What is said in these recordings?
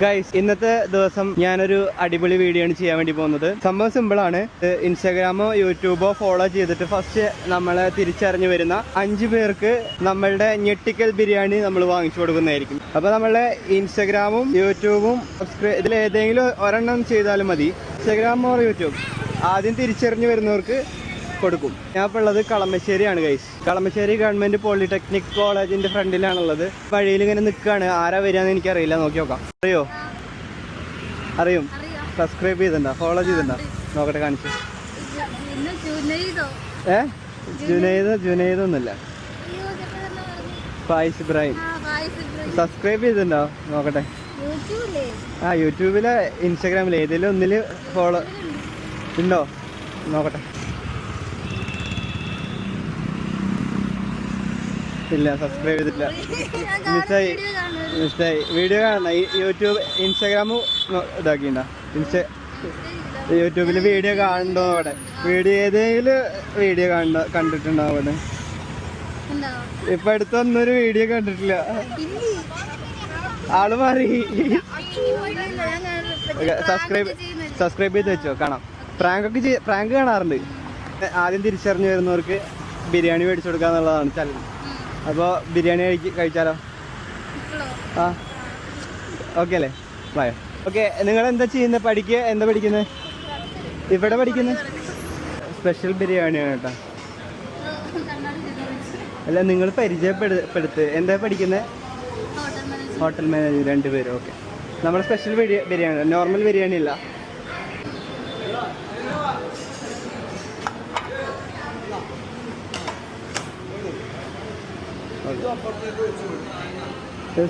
Guys ഇന്നത്തെ ദിവസം ഞാനൊരു അടിപൊളി വീഡിയോ ആണ് ചെയ്യാൻ വേണ്ടി പോകുന്നത്. സംഭവം സിമ്പിൾ ആണ്. ഇൻസ്റ്റാഗ്രാമോ യൂട്യൂബോ ഫോളോ ചെയ്തിട്ട് ഫസ്റ്റ് നമ്മളെ തിരിച്ചറിഞ്ഞു വരുന്ന അഞ്ചു പേർക്ക് നമ്മളുടെ ഞെട്ടിക്കൽ ബിരിയാണി നമ്മൾ വാങ്ങിച്ചു കൊടുക്കുന്നതായിരിക്കും. അപ്പൊ നമ്മളെ ഇൻസ്റ്റാഗ്രാമും യൂട്യൂബും സബ്സ്ക്രൈബ് ഇതിൽ ഏതെങ്കിലും ഒരെണ്ണം ചെയ്താലും മതി. ഇൻസ്റ്റാഗ്രാം ഓർ യൂട്യൂബ് ആദ്യം തിരിച്ചറിഞ്ഞു വരുന്നവർക്ക് കൊടുക്കും. ഞാൻ ഇപ്പോൾ ഉള്ളത് കളമശ്ശേരിയാണ് ഗൈസ് കളമശ്ശേരി ഗവൺമെന്റ് പോളിടെക്നിക് കോളേജിന്റെ ഫ്രണ്ടിലാണുള്ളത്. വഴിയിൽ ഇങ്ങനെ നിൽക്കുകയാണ് ആരാ വരികയെന്ന് എനിക്കറിയില്ല. നോക്കി നോക്കാം. അറിയോ? അറിയും. സബ്സ്ക്രൈബ് ചെയ്തിട്ടുണ്ടോ? ഫോളോ ചെയ്തിട്ടുണ്ടോ? നോക്കട്ടെ കാണിച്ചു. ഏ? ജുനൈദ് ജുനൈദ് ഒന്നുമില്ല. ഫായിസ് ഇബ്രാഹിം. സബ്സ്ക്രൈബ് ചെയ്തിട്ടുണ്ടോ? നോക്കട്ടെ. ആ യൂട്യൂബിൽ ഇൻസ്റ്റാഗ്രാമിൽ ഏതെങ്കിലും ഒന്നിൽ ഫോളോ ഉണ്ടോ? നോക്കട്ടെ. ഇല്ല സബ്സ്ക്രൈബ് ചെയ്തിട്ടില്ല മിസ്സായി. മിസ്സായി വീഡിയോ കാണണം യൂട്യൂബ് ഇൻസ്റ്റാഗ്രാമും ഇതാക്കിണ്ട ഇൻസ്റ്റ യൂട്യൂബിൽ വീഡിയോ കാണണ്ടോ അവിടെ വീഡിയോ ഏതെങ്കിലും വീഡിയോ കാണണ്ട കണ്ടിട്ടുണ്ടോ അവിടെ? ഇപ്പൊ അടുത്തൊന്നും ഒരു വീഡിയോ കണ്ടിട്ടില്ല? ആൾ മാറി. സബ്സ്ക്രൈബ് സബ്സ്ക്രൈബ് ചെയ്ത് വെച്ചോ കാണാം പ്രാങ്ക് ഒക്കെ പ്രാങ്ക് കാണാറുണ്ട് ആദ്യം തിരിച്ചറിഞ്ഞു വരുന്നവർക്ക് ബിരിയാണി മേടിച്ചു കൊടുക്കുക എന്നുള്ളതാണ്. അപ്പോൾ ബിരിയാണി കഴിക്ക് കഴിച്ചാലോ? ആ. ഓക്കെ അല്ലേ? വായോ ഓക്കെ നിങ്ങൾ എന്താ ചെയ്യുന്നത് പഠിക്കുക എന്താ പഠിക്കുന്നത് ഇവിടെ പഠിക്കുന്നത് സ്പെഷ്യൽ ബിരിയാണിയാണ് കേട്ടോ. അല്ല നിങ്ങൾ പരിചയപ്പെടുത്ത് എന്താ പഠിക്കുന്നത് ഹോട്ടൽ മാനേജർ. രണ്ടുപേരും. ഓക്കെ. നമ്മൾ സ്പെഷ്യൽ ബിരിയാണി നോർമൽ ബിരിയാണി ഇല്ല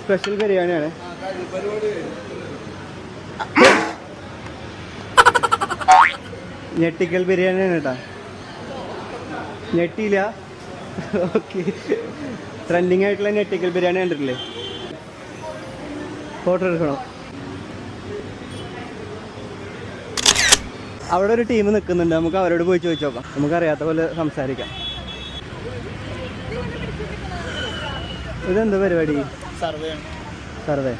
സ്പെഷ്യൽ ബിരിയാണിയാണ്. ഞെട്ടിക്കൽ ബിരിയാണിയാണ് കേട്ടോ. ഞെട്ടിയില്ല. ഓക്കെ ട്രെൻഡിങ് ആയിട്ടുള്ള ഞെട്ടിക്കൽ ബിരിയാണി കണ്ടിട്ടില്ലേ? ഫോട്ടോ എടുക്കണോ. അവിടെ ഒരു ടീം നിൽക്കുന്നുണ്ട്. നമുക്ക് അവരോട് പോയി ചോദിച്ചു നോക്കാം. നമുക്ക് അറിയാത്ത പോലെ സംസാരിക്കാം. ഇതെന്ത് പരിപാടി? സർവേ. സർവേ.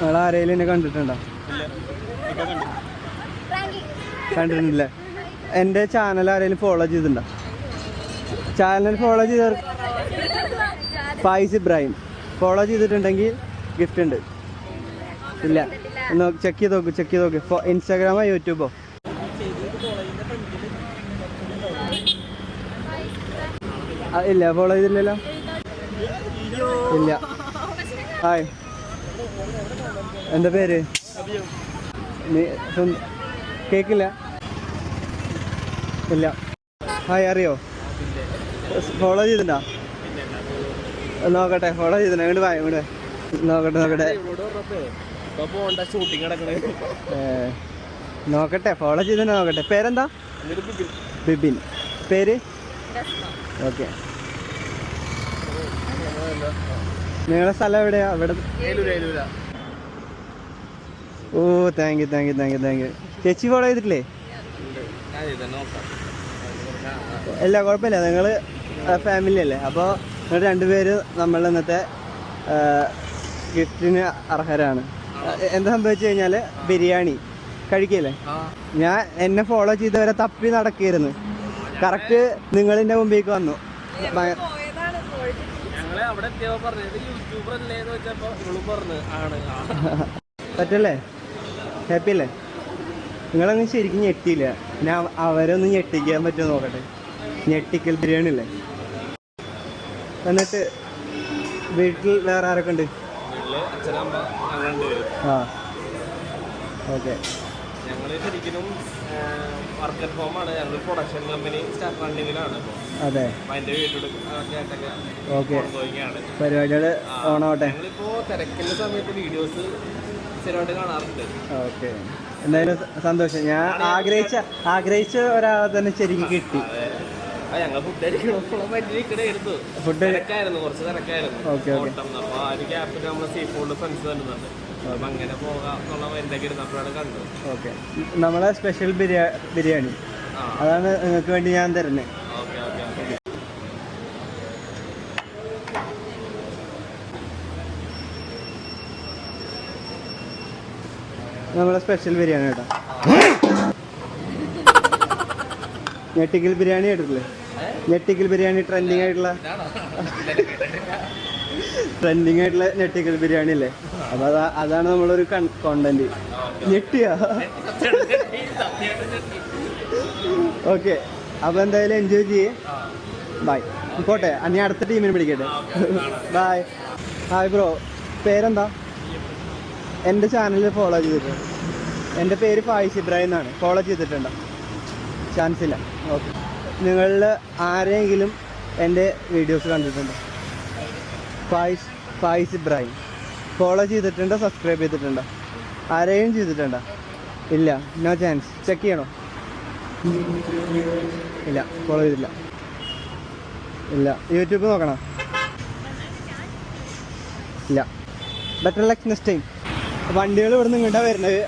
നിങ്ങൾ ആരെങ്കിലും എന്നെ കണ്ടിട്ടുണ്ടോ? കണ്ടിട്ടില്ല. എന്റെ ചാനൽ ആരെങ്കിലും ഫോളോ ചെയ്തിട്ടുണ്ടോ? ചാനൽ ഫോളോ ചെയ്ത ഫായിസ് ഇബ്രാഹിം. ഫോളോ ചെയ്തിട്ടുണ്ടെങ്കിൽ ഗിഫ്റ്റ് ഉണ്ട്. ഇല്ല. ചെക്ക് ചെയ്ത് നോക്ക് ചെക്ക് ചെയ്ത് നോക്ക്. ഇൻസ്റ്റാഗ്രാമോ യൂട്യൂബോ ഇല്ല ഫോളോ ചെയ്തില്ലല്ലോ ഇല്ല. ഹായ്. എന്താ പേര്? കേക്കില്ല? ഇല്ല. ഹായ് അറിയോ? ഫോളോ ചെയ്തിട്ടുണ്ടോ? നോക്കട്ടെ ഫോളോ ചെയ്തിട്ടുണ്ടോ? ഇങ്ങോട്ട് വായ ഇങ്ങോട്ട് നോക്കട്ടെ നോക്കട്ടെ. നോക്കട്ടെ ഫോളോ ചെയ്തിട്ടുണ്ടോ? നോക്കട്ടെ. പേരെന്താ? ബിബിൻ. പേര്? ഓക്കെ. നിങ്ങളുടെ സ്ഥലം എവിടെയാ? അവിടെ ഓ thank you thank you thank you thank you ചേച്ചി ഫോളോ ചെയ്തിട്ടില്ലേ? ഇല്ല കുഴപ്പമില്ല. നിങ്ങൾ ഫാമിലി അല്ലേ? അപ്പോൾ നിങ്ങൾ രണ്ടുപേര് നമ്മൾ ഇന്നത്തെ ഗിഫ്റ്റിന് അർഹരാണ്. എന്താ സംഭവിച്ചു കഴിഞ്ഞാൽ ബിരിയാണി കഴിക്കല്ലേ? ഞാൻ എന്നെ ഫോളോ ചെയ്തവരെ തപ്പി നടക്കുകയായിരുന്നു കറക്റ്റ് നിങ്ങളിന്റെ മുമ്പിലേക്ക് വന്നു. പറ്റല്ലേ ഹാപ്പി അല്ലേ? നിങ്ങളങ്ങ് ശരിക്കും ഞെട്ടിയില്ല. ഞാൻ അവരൊന്നും ഞെട്ടിക്കാൻ പറ്റുമോ നോക്കട്ടെ? ഞെട്ടിക്കൽ ബിരിയാണി അല്ലേ? എന്നിട്ട് വീട്ടിൽ വേറെ ആരൊക്കെ ഉണ്ട്? ആ. ഓക്കെ. ഞങ്ങൾ ശരിക്കും വർക്ക് അറ്റ് ഹോം ആണ്. ഞങ്ങൾ പ്രൊഡക്ഷൻ കമ്പനി സ്റ്റാഫ് റണ്ണിങ്ങിലാണ് അതെ. അതിന്റെ കൊണ്ടുപോയിക്കാണ് പരിപാടികൾ ഓണാവട്ടെ. ഞങ്ങളിപ്പോ തിരക്കിന്റെ സമയത്ത് വീഡിയോസ് സ്ഥിരമായിട്ട് കാണാറുണ്ട്. ഓക്കെ. എന്തായാലും സന്തോഷം. ഞാൻ ആഗ്രഹിച്ച ആഗ്രഹിച്ച ഒരാളെ തന്നെ ശരിക്കും കിട്ടി. ഞങ്ങൾ ഫുഡ് നമ്മളെ സ്പെഷ്യൽ ബിരിയാണി. അതാണ് നിങ്ങൾക്ക് വേണ്ടി ഞാൻ തരുന്നത് നമ്മളെ സ്പെഷ്യൽ ബിരിയാണി കേട്ടോ. ഞെട്ടിക്കൽ ബിരിയാണി കേട്ടിട്ടില്ലേ? ഞെട്ടിക്കൽ ബിരിയാണി ട്രെൻഡിങ് ആയിട്ടുള്ള ട്രെൻഡിങ് ആയിട്ടുള്ള ഞെട്ടിക്കൽ ബിരിയാണി അല്ലേ? അപ്പൊ അതാ അതാണ് നമ്മളൊരു കോണ്ടന്റ് ഞെട്ടിയാ? ഓക്കെ അപ്പൊ എന്തായാലും എൻജോയ് ചെയ്യേ. ബൈ പോട്ടെ അനി അടുത്ത ടീമിനെ പിടിക്കട്ടെ. ബൈ ഹായ് ബ്രോ പേരെന്താ? എന്റെ ചാനൽ ഫോളോ ചെയ്തിട്ടുണ്ട്. എന്റെ പേര് ഫായിസ് ഇബ്രാഹിം എന്നാണ്. ഫോളോ ചെയ്തിട്ടുണ്ടോ? ചാൻസ് ഇല്ല. ഓക്കെ നിങ്ങളിൽ ആരെങ്കിലും എന്റെ വീഡിയോസ് കണ്ടിട്ടുണ്ടോ? ഫായിസ് ഫായിസ് ഇബ്രാഹിം. ഫോളോ ചെയ്തിട്ടുണ്ടോ? സബ്സ്ക്രൈബ് ചെയ്തിട്ടുണ്ടോ? ആരെയും ചെയ്തിട്ടുണ്ടോ? ഇല്ല നോ ചാൻസ് ചെക്ക് ചെയ്യണോ? ഇല്ല ഫോളോ ചെയ്തില്ല ഇല്ല യൂട്യൂബ് നോക്കണോ? ഇല്ല. ബെറ്റർ ലക്ക് നെക്സ്റ്റ് ടൈം വണ്ടികൾ ഇവിടെ നിന്ന് ഇങ്ങോട്ടാ വരുന്നത്.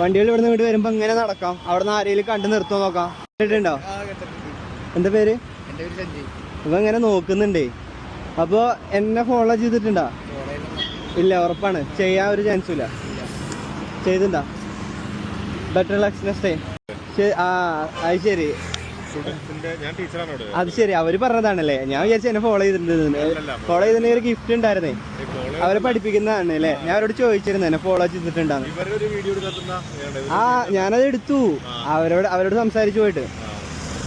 വണ്ടികൾ ഇവിടെ നിന്ന് ഇങ്ങോട്ട് വരുമ്പോൾ ഇങ്ങനെ നടക്കാം? അവിടെ നിന്ന് ആരെങ്കിലും കണ്ടു നിർത്തുമോ നോക്കാം. കേട്ടിട്ടുണ്ടോ. എന്താ പേര്? ഇവ ഇങ്ങനെ നോക്കുന്നുണ്ടേ. അപ്പോൾ എന്നെ ഫോളോ ചെയ്തിട്ടുണ്ടോ? ഇല്ല ഉറപ്പാണ്. ചെയ്യാൻ ഒരു ചാൻസും ഇല്ല. ചെയ്തിട്ടുണ്ടോ ബെറ്റർ ലക്സ് നെക്സ്റ്റ് ടൈം ആ അത് ശരി. ഞാൻ ടീച്ചറാണ് ഇവിടെ. അത് ശരി. അവർ പറഞ്ഞതാണല്ലേ. ഞാൻ വിചാരിച്ചു എന്നെ ഫോളോ ചെയ്തിട്ടുണ്ട് ഫോളോ ചെയ്തിട്ട് ഒരു ഗിഫ്റ്റ് ഉണ്ടായിരുന്നേ. അവരെ പഠിപ്പിക്കുന്നതാണ് അല്ലേ? ഞാൻ അവരോട് ചോദിച്ചിരുന്നു എന്നെ ഫോളോ ചെയ്തിട്ടുണ്ടാന്ന്. എടുക്കാത്തുന്ന ആ ഞാനത് എടുത്തു. അവരോട് അവരോട് സംസാരിച്ചു പോയിട്ട്.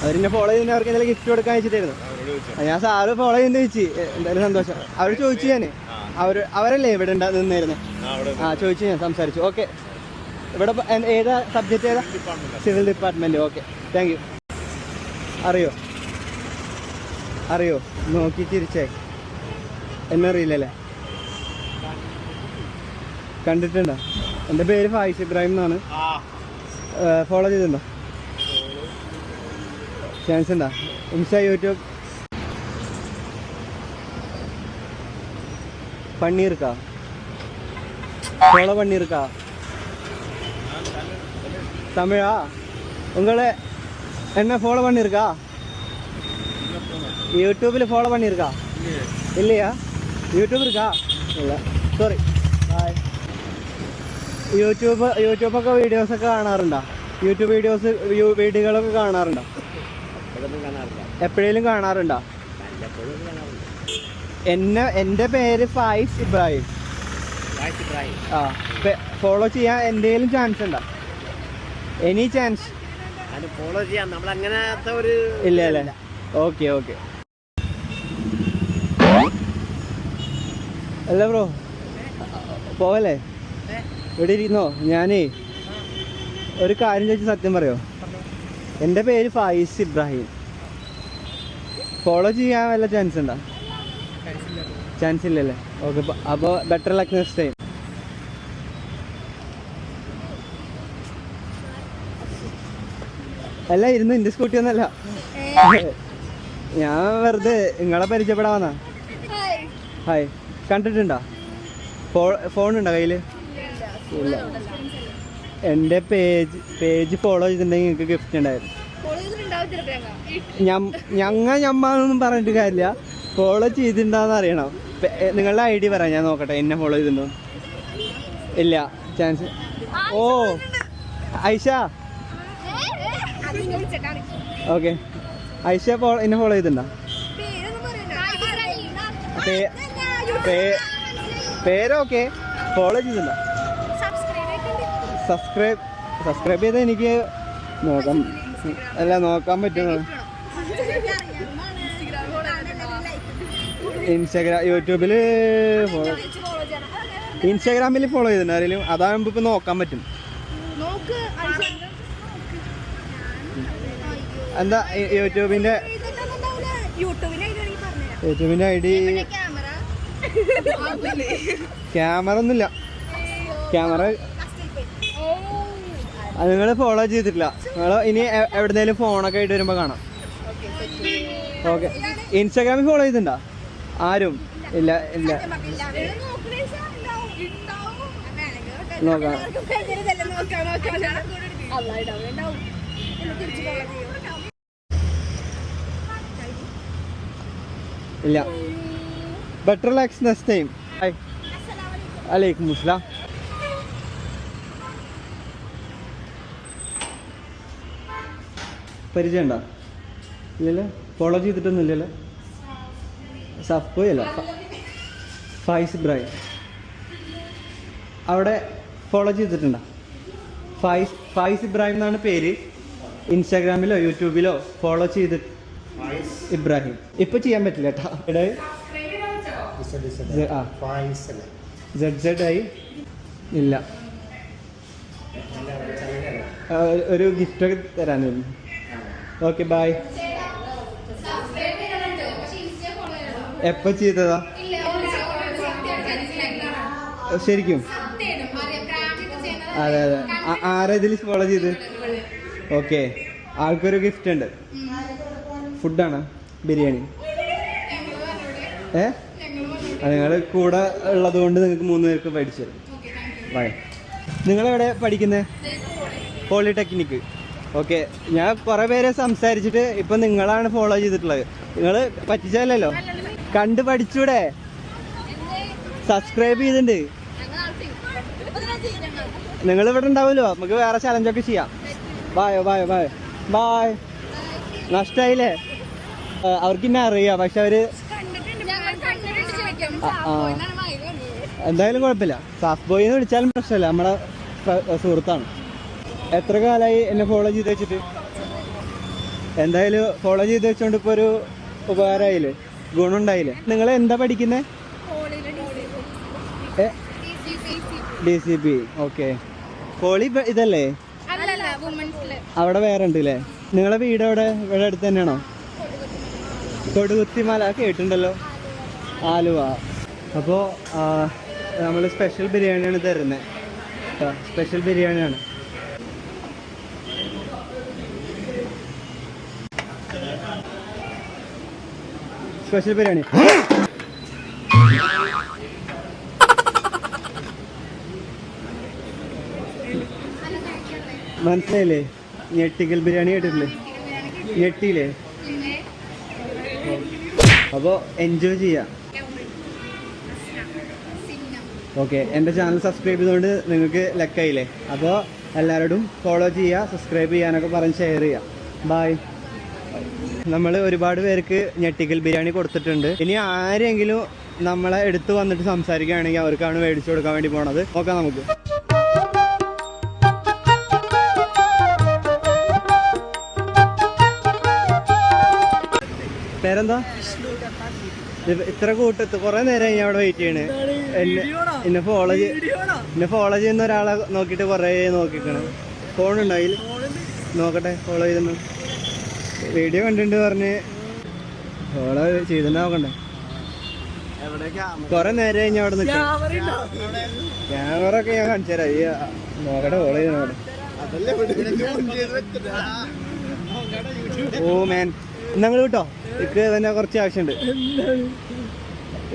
അവരെന്നെ ഫോളോ ചെയ്യുന്ന അവർക്ക് എന്തെങ്കിലും ഗിഫ്റ്റ് കൊടുക്കാൻ വെച്ചിട്ടായിരുന്നു ഞാൻ സാറ് ഫോളോ ചെയ്യുന്ന ചോദിച്ചു എന്തായാലും സന്തോഷം. അവർ ചോദിച്ചു ഞാൻ അവർ അവരല്ലേ ഇവിടെ നിന്നായിരുന്നു? ആ ചോദിച്ചു ഞാൻ സംസാരിച്ചു. ഓക്കെ. ഇവിടെ ഏതാ സബ്ജക്റ്റ് ഏതാ? Civil department okay. Thank you അറിയോ? അറിയോ? നോക്കി തിരിച്ചേ എന്നെ അറിയില്ലല്ലേ? കണ്ടിട്ടുണ്ടോ? എന്റെ പേര് ഫായിസ് ഇബ്രാഹിം എന്നാണ്. ഫോളോ ചെയ്തിട്ടുണ്ടോ? ചാൻസ് ഉണ്ടോ ഇൻസ്റ്റാ യൂട്യൂബ് பண்ணியிருக்கா ஃபாலோ பண்ணியிருக்கா தமிழா உங்களை என்ன ஃபாலோ பண்ணியிருக்கா யூடியூப்பில் ஃபாலோ பண்ணியிருக்கா இல்லையா യൂട്യൂബ് இருக்கா ഇല്ല സോറി ബായ് യൂട്യൂബ് യൂട്യൂബൊക്കെ വീഡിയോസൊക്കെ കാണാറുണ്ടോ യൂട്യൂബ് വീഡിയോസ് വീഡിയോകളൊക്കെ കാണാറുണ്ടോ എപ്പോഴേലും കാണാറുണ്ടോ? എന്നെ എന്റെ പേര് ഫായിസ് ഇബ്രാഹിം. ആ ഫോളോ ചെയ്യാൻ എന്തെങ്കിലും ചാൻസ് ഉണ്ടോ? എനി ചാൻസ് ഫോളോ ചെയ്യാം. നമ്മൾ അങ്ങനത്തെ ഒരു ഇല്ല അല്ലേ ഓക്കെ ഓക്കെ അല്ല ബ്രോ പോവല്ലേ? ഇവിടെ ഇരുന്നോ? ഞാനേ ഒരു കാര്യം ചോദിച്ച് സത്യം പറയോ? എന്റെ പേര് ഫായിസ് ഇബ്രാഹിം. ഫോളോ ചെയ്യാൻ വല്ല ചാൻസ് ഉണ്ടോ? ചാൻസ് ഇല്ലല്ലേ? ഓക്കെ അപ്പോൾ ബെറ്റർ ലക്ക് നെക്സ്റ്റ് ടൈം അല്ല ഇരുന്ന് എന്റെ സ്കൂട്ടി ഒന്നല്ല. ഞാൻ വെറുതെ നിങ്ങളെ പരിചയപ്പെടാന്നാ ഹായ് കണ്ടിട്ടുണ്ടോ? ഫോ ഫോൺ ഉണ്ടോ കയ്യിൽ ഇല്ല എന്റെ പേജ് പേജ് ഫോളോ ചെയ്തിട്ടുണ്ടെങ്കിൽ നിങ്ങൾക്ക് ഗിഫ്റ്റ് ഉണ്ടായിരുന്നു. ഞങ്ങ ഞമ്മാന്നൊന്നും പറഞ്ഞിട്ട് കാര്യമില്ല. ഫോളോ ചെയ്തിട്ടുണ്ടോന്ന് അറിയണം. നിങ്ങളുടെ ഐ ഡി പറയാം ഞാൻ നോക്കട്ടെ. എന്നെ ഫോളോ ചെയ്തിട്ടുണ്ടോ? ഇല്ല. ചാൻസ്. ഓ. ഐഷ ഓക്കെ. ഐഷ ഫോ- എന്നെ ഫോളോ ചെയ്തിട്ടുണ്ടോ? പേരൊക്കെ ഫോളോ ചെയ്തിട്ടുണ്ടോ? സബ്സ്ക്രൈബ് സബ്സ്ക്രൈബ് സബ്സ്ക്രൈബ് ചെയ്താൽ എനിക്ക് നോക്കാം. അല്ല നോക്കാൻ പറ്റുമോ ഇൻസ്റ്റാഗ്രാം യൂട്യൂബിൽ ഇൻസ്റ്റാഗ്രാമിൽ ഫോളോ ചെയ്തിട്ടുണ്ട്. ആരെങ്കിലും അതാകുമ്പോൾ ഇപ്പം നോക്കാൻ പറ്റും. എന്താ യൂട്യൂബിന്റെ യൂട്യൂബിന്റെ യൂട്യൂബിന്റെ ഐ ഡി ക്യാമറ? ഒന്നുമില്ല. ക്യാമറ നിങ്ങൾ ഫോളോ ചെയ്തിട്ടില്ല. നിങ്ങൾ ഇനി എവിടെന്നേലും ഫോണൊക്കെ ആയിട്ട് വരുമ്പോൾ കാണാം. ഓക്കെ ഇൻസ്റ്റാഗ്രാമിൽ ഫോളോ ചെയ്തിട്ടുണ്ടോ? ആരും? ഇല്ല ഇല്ല. നോക്കാം. ഇല്ല. ബെറ്റർ ലാക്സ് നെക്സ്റ്റ് ടൈം അലൈക്കും മുസ്ലാം പരിചയം ഉണ്ടോ ഇല്ലല്ലോ ഫോളോ ചെയ്തിട്ടൊന്നും ഇല്ലല്ലോ സഫ്ബോയ് ഫൈസ് ഇബ്രാഹിം അവിടെ ഫോളോ ചെയ്തിട്ടുണ്ടോ? ഫൈസ് ഫൈസ് ഇബ്രാഹിം എന്നാണ് പേര്. ഇൻസ്റ്റാഗ്രാമിലോ യൂട്യൂബിലോ ഫോളോ ചെയ്ത് ഇബ്രാഹിം. ഇപ്പൊ ചെയ്യാൻ പറ്റില്ല ആയി ഇല്ല. ഒരു- ഒരു ഗിഫ്റ്റ് ഒക്കെ തരാനായിരുന്നു. ഓക്കെ ബൈ എപ്പോ ചെയ്തതാ? ശരിക്കും. അതെ അതെ. ആരാ ഇതിൽ ഫോളോ ചെയ്ത് ഓക്കെ ആൾക്കൊരു ഗിഫ്റ്റ് ഉണ്ട്. ഫുഡാണ് ബിരിയാണി. ഏ? നിങ്ങൾ കൂടെ ഉള്ളത് കൊണ്ട് നിങ്ങൾക്ക് മൂന്ന് പേർക്ക് പഠിച്ചു ബൈ നിങ്ങളെവിടെ പഠിക്കുന്നത് പോളിടെക്നിക്ക് ഓക്കെ ഞാൻ കുറേ പേരെ സംസാരിച്ചിട്ട് ഇപ്പം നിങ്ങളാണ് ഫോളോ ചെയ്തിട്ടുള്ളത്. നിങ്ങൾ പറ്റിച്ചല്ലോ കണ്ട് പഠിച്ചൂടെ? സബ്സ്ക്രൈബ് ചെയ്തിട്ടുണ്ട് നിങ്ങൾ ഇവിടെ ഉണ്ടാവുമല്ലോ? നമുക്ക് വേറെ ചലഞ്ചൊക്കെ ചെയ്യാം. ബായോ ബായോ ബായോ ബായ് നഷ്ടായില്ലേ? അവർക്ക് ഇന്നെ അറിയാം. പക്ഷെ അവർ. എന്തായാലും കുഴപ്പമില്ല. സാഫ് ബോയ് എന്ന് വിളിച്ചാലും പ്രശ്നമില്ല. നമ്മുടെ സുഹൃത്താണ്. എത്ര കാലമായി എന്നെ ഫോളോ ചെയ്ത് വെച്ചിട്ട്? എന്തായാലും ഫോളോ ചെയ്ത് വെച്ചോണ്ട് ഇപ്പോൾ ഒരു ഉപകാരമായില്ലേ ഗുണമുണ്ടായില്ലേ നിങ്ങൾ എന്താ പഠിക്കുന്നത് ഡി സി പി ഓക്കെ ഹോളി ഇതല്ലേ? അവിടെ വേറെ ഉണ്ട് അല്ലേ നിങ്ങളെ വീട് അവിടെ? ഇവിടെ അടുത്ത് തന്നെയാണോ? കൊടുകുത്തിമല. കേട്ടിട്ടുണ്ടല്ലോ. ആലുവ. അപ്പോൾ നമ്മൾ സ്പെഷ്യൽ ബിരിയാണിയാണ് തരുന്നത് സ്പെഷ്യൽ ബിരിയാണിയാണ് സ്പെഷ്യൽ ബിരിയാണി മനസ്സിലായില്ലേ? ഞെട്ടിക്കൽ ബിരിയാണി കേട്ടിട്ടില്ലേ? ഞെട്ടിയില്ലേ? അപ്പോൾ എൻജോയ് ചെയ്യാം. ഓക്കെ എന്റെ ചാനൽ സബ്സ്ക്രൈബ് ചെയ്തുകൊണ്ട് നിങ്ങൾക്ക് ലക്കായില്ലേ? അപ്പോൾ എല്ലാവരോടും ഫോളോ ചെയ്യുക സബ്സ്ക്രൈബ് ചെയ്യാനൊക്കെ പറഞ്ഞ് ഷെയർ ചെയ്യുക ബായ് നമ്മൾ ഒരുപാട് പേർക്ക് ഞെട്ടിക്കൽ ബിരിയാണി കൊടുത്തിട്ടുണ്ട്. ഇനി ആരെങ്കിലും നമ്മളെ എടുത്തു വന്നിട്ട് സംസാരിക്കുകയാണെങ്കിൽ അവർക്കാണ് മേടിച്ചു കൊടുക്കാൻ വേണ്ടി പോണത്. നോക്കാം നമുക്ക്. പേരെന്താ? ഇത്ര കൂട്ടത്ത് കുറെ നേരം ഞാൻ അവിടെ വെയിറ്റ് ചെയ്യണ്. എന്നെ ഫോളോ എന്നെ ഫോളോ ചെയ്യുന്ന ഒരാളെ നോക്കിയിട്ട് കുറേ നോക്കിക്കണ്. ഫോൺ ഉണ്ടായി നോക്കട്ടെ ഫോളോ ചെയ്തെന്ന്. വീഡിയോ കണ്ടിട്ടുണ്ട് പറഞ്ഞ്. ഫോളോ ചെയ്തിട്ട് നോക്കണ്ടേ? കൊറേ നേരം കഴിഞ്ഞ അവിടെ നിൽക്കാം ക്യാമറ ഒക്കെ ഞാൻ കാണിച്ചു തരാം. ഈ നോക്കട്ടെ ചെയ്ത് നോക്കട്ടെ ഓ മാൻ ഞങ്ങൾ വിട്ടോ? ഇക്ക് തന്നെ കുറച്ച് ആവശ്യമുണ്ട്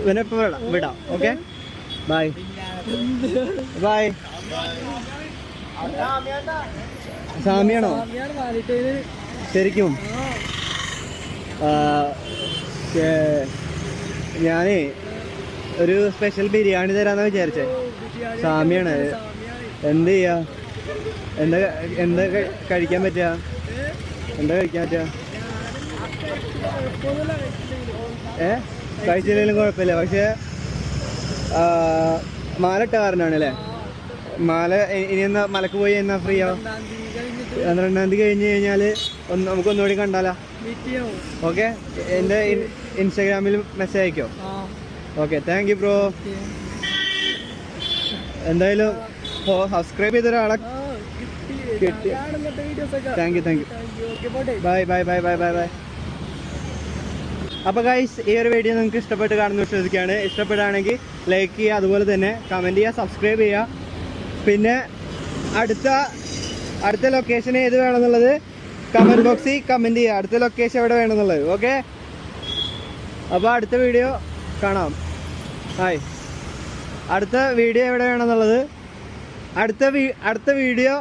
ഇവനെ ഇപ്പൊ വിടാം. വിടാം. ഓക്കെ? ബൈ ബൈ സാമിയാണോ? ശരിക്കും ഞാനേ ഒരു സ്പെഷ്യൽ ബിരിയാണി തരാന്നാ വിചാരിച്ചേ. സാമിയാണ്. എന്ത് ചെയ്യാ? എന്താ എന്താ കഴി- കഴിക്കാൻ പറ്റുക എന്താ കഴിക്കാൻ പറ്റുക ഏ? കഴിച്ചില്ലെങ്കിലും കുഴപ്പമില്ല. പക്ഷേ മാല കാരനാണ് അല്ലേ മാല ഇനി എന്നാ മലക്ക് പോയി എന്നാ ഫ്രീ ആവും? പന്ത്രണ്ടാം തീയതി കഴിഞ്ഞ് കഴിഞ്ഞാൽ ഒന്ന് നമുക്ക് ഒന്നുകൂടി കണ്ടാലോ? ഓക്കെ? എന്റെ ഇൻസ്റ്റാഗ്രാമിൽ മെസ്സേജ് അയക്കോ? ഓക്കെ താങ്ക് യു ബ്രോ എന്തായാലും ഓ സബ്സ്ക്രൈബ് ചെയ്ത ഒരാളെ കിട്ടി. Thank you thank you bye bye bye bye bye bye അപ്പോൾ ഗൈസ് ഈ ഒരു വീഡിയോ നിങ്ങൾക്ക് ഇഷ്ടപ്പെട്ട് കാണുന്ന വിശ്വസിക്കുകയാണ്. ഇഷ്ടപ്പെടുകയാണെങ്കിൽ ലൈക്ക് ചെയ്യുക അതുപോലെ തന്നെ കമന്റ് ചെയ്യുക സബ്സ്ക്രൈബ് ചെയ്യുക. പിന്നെ അടുത്ത അടുത്ത ലൊക്കേഷൻ ഏത് വേണമെന്നുള്ളത് കമന്റ് ബോക്സിൽ കമന്റ് ചെയ്യുക അടുത്ത ലൊക്കേഷൻ എവിടെ വേണമെന്നുള്ളത്. ഓക്കെ അപ്പോൾ അടുത്ത വീഡിയോ കാണാം. ഹായ് അടുത്ത വീഡിയോ എവിടെ വേണമെന്നുള്ളത്? അടുത്ത അടുത്ത വീഡിയോ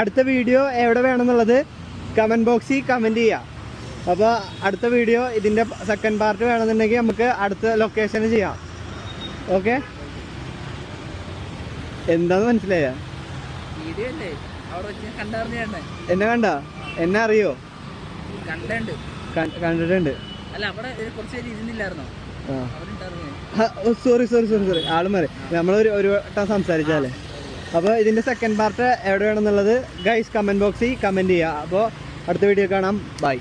അടുത്ത വീഡിയോ എവിടെ വേണമെന്നുള്ളത്? കമന്റ് ബോക്സിൽ കമന്റ് ചെയ്യുക അപ്പോൾ അടുത്ത വീഡിയോ ഇതിന്റെ സെക്കൻഡ് പാർട്ട് വേണമെന്നുണ്ടെങ്കിൽ നമുക്ക് അടുത്ത ലൊക്കേഷന് ചെയ്യാം. ഓക്കെ എന്താന്ന് മനസ്സിലായ? എന്നെ കണ്ട? എന്നെ അറിയോ? കണ്ടിട്ടുണ്ട്. സോറി സോറി സോറി സോറി ആൾ മാറി. നമ്മൾ ഒരു വട്ടം സംസാരിച്ചാലേ അപ്പോൾ ഇതിന്റെ സെക്കൻഡ് പാർട്ട് എവിടെ വേണമെന്നുള്ളത് ഗൈസ് കമന്റ് ബോക്സിൽ കമന്റ് ചെയ്യുക അപ്പോൾ അടുത്ത വീഡിയോ കാണാം. ബൈ